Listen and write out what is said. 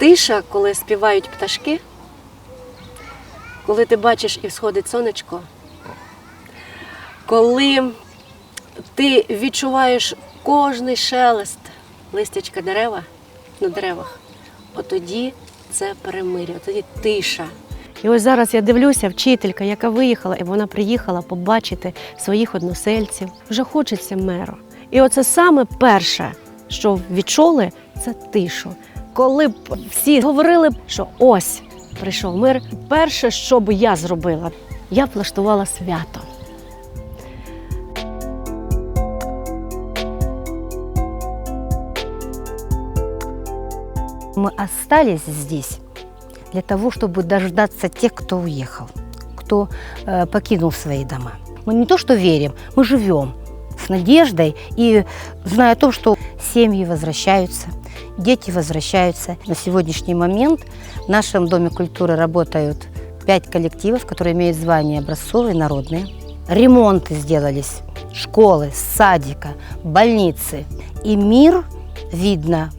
Тиша, коли співають пташки, коли ти бачиш і сходить сонечко, коли ти відчуваєш кожний шелест листячка дерева на деревах, от тоді це перемир'я, тоді тиша. І ось зараз я дивлюся, вчителька, яка виїхала, і вона приїхала побачити своїх односельців. Вже хочеться меру. І оце саме перше, що відчули, це тишу Коли б всі говорили, б, що ось прийшов мир, перше, що б я зробила, я б влаштувала свято. Мы остались здесь для того, чтобы дождаться тех, кто уехал, кто э, покинул свои дома. Мы не то что верим, мы живем с надеждой и зная о том, что семьи возвращаются, дети возвращаются. На сегодняшний момент в нашем Доме культуры работают пять коллективов, которые имеют звание образцовые, народные. Ремонты сделались, школы, садика, больницы. И мир видно